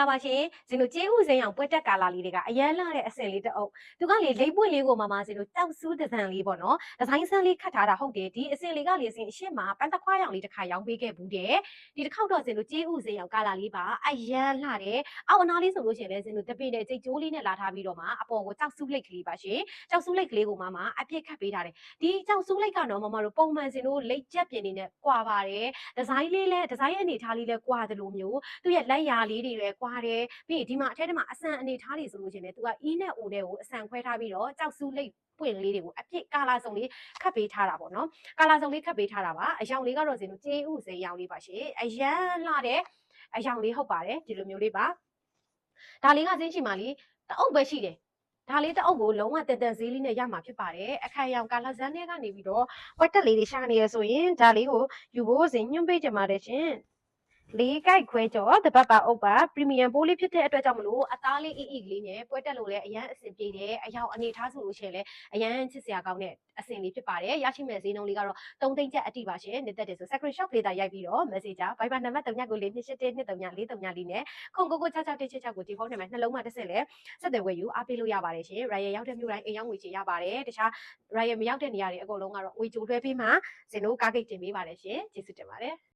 လာပါရှင်ဇင်တို့ကျေးဥစိန်အောင်ပွဲတက်ကာလာလေးတွေကအရန်လာတဲ့အစင်လေးတစ်အုပ်သူကလေလိပ်ပွင့်လေးကိုမှမဇင်တို့တောက်ဆူးတစ်စံလေးပေါ့နော်ဒီဇိုင်းဆန်းလေးခတ်ထားတာဟုတ်တယ်ဒီအစင်လေးကလေအစင်အရှင်းမှာပန်းသခွားရောင်လေးတစ်ခါရောင်းပေးခဲ့ဘူးတယ်ဒီတစ်ခေါက်တော့ဇင်တို့ကျေးဥစိန်အောင်ကာလာလေးပါအရန်လာတယ်အောက်အနားလေးဆိုလို့ရှိရင်လည်းဇင်တို့တပင်းနဲ့ကြိတ်ကျိုးလေးနဲ့လာထားပြီးတော့မှအပေါ်ကိုကြောက်ဆူးလိပ်ကလေးပါရှင်ကြောက်ဆူးလိပ်ကလေးကိုမှမအပြစ်ခတ်ပေးထားတယ်ဒီကြောက်ဆူးလိပ်ကတော့မမတို့ပုံမှန်ဇင်တို့လိပ်ကျက်ပြင်းနေနဲ့ကွာပါတယ်ဒီဇိုင်းလေးလည်းဒီဇိုင်းရဲ့အနေထားလေးလည်းကွာတယ်လို့မျိုးသူ့ရဲ့လက်ရာလေးတွေလည်းကွာတယ်ပြီးရင်ဒီမှာအထက်ထဲမှာအဆန်အနေထားတွေဆိုလို့ရှိရင်လည်းသူက E နဲ့ O နဲ့ကိုအဆန်ခွဲထားပြီးတော့ကြောက်စုလိပ်ပွင့်လေးတွေကိုအပြစ်ကာလာစုံလေးခတ်ပေးထားတာပေါ့နော်ကာလာစုံလေးခတ်ပေးထားတာပါအယောင်လေးကတော့စင်တို့ကျေးဥစေးရောင်လေးပါရှင်အရန်လာတဲ့အယောင်လေးဟုတ်ပါတယ်ဒီလိုမျိုးလေးပါဒါလေးကစင်းရှိမှလीတအုပ်ပဲရှိတယ်ဒါလေးတအုပ်ကိုလုံးဝတန်တန်ဈေးလေးနဲ့ရမှာဖြစ်ပါတယ်အခါရောင်ကာလာဇန်ထဲကနေပြီးတော့ဝက်တက်လေးတွေရှာနေရဆိုရင်ဒါလေးကိုယူဖို့စဉ်ညွှန်ပေးကြပါတယ်ရှင် လေးကြိုက်ခွဲကြောတပတ်ပါအုပ်ပါပရီမီယံပိုးလေးဖြစ်တဲ့အတွက်ကြောင့်မလို့အသားလေးအီအီလေးနဲ့ပွဲတက်လို့လည်းအရန်အဆင်ပြေတယ်အယောင်အနေထားဆိုလို့ရှိရင်လည်းအရန်ချစ်စရာကောင်းတဲ့အဆင်လေးဖြစ်ပါတယ်ရရှိမဲ့ဈေးနှုန်းလေးကတော့3သိန်းကျပ်အတိပါရှင်နေသက်တယ်ဆို screenshot လေးတာရိုက်ပြီးတော့ messenger Viber နံပါတ်3ညကိုလေး281 234 334လေးနဲ့ခုံကိုကို6666ကိုဒီဖုန်းနံပါတ်နှလုံးမှာတစ်စက်လဲဆက်သွယ်ဝယ်ယူအားပေးလို့ရပါတယ်ရှင် Ryan ရောက်တဲ့မြို့တိုင်းအိမ်ရောက်ငွေချေရပါတယ်တခြား Ryan မရောက်တဲ့နေရာတွေအကုန်လုံးကတော့ငွေကြိုလွှဲပေးမှဇင်တို့ကားဂိတ်တင်ပေးပါတယ်ရှင်ကျေးဇူးတင်ပါတယ်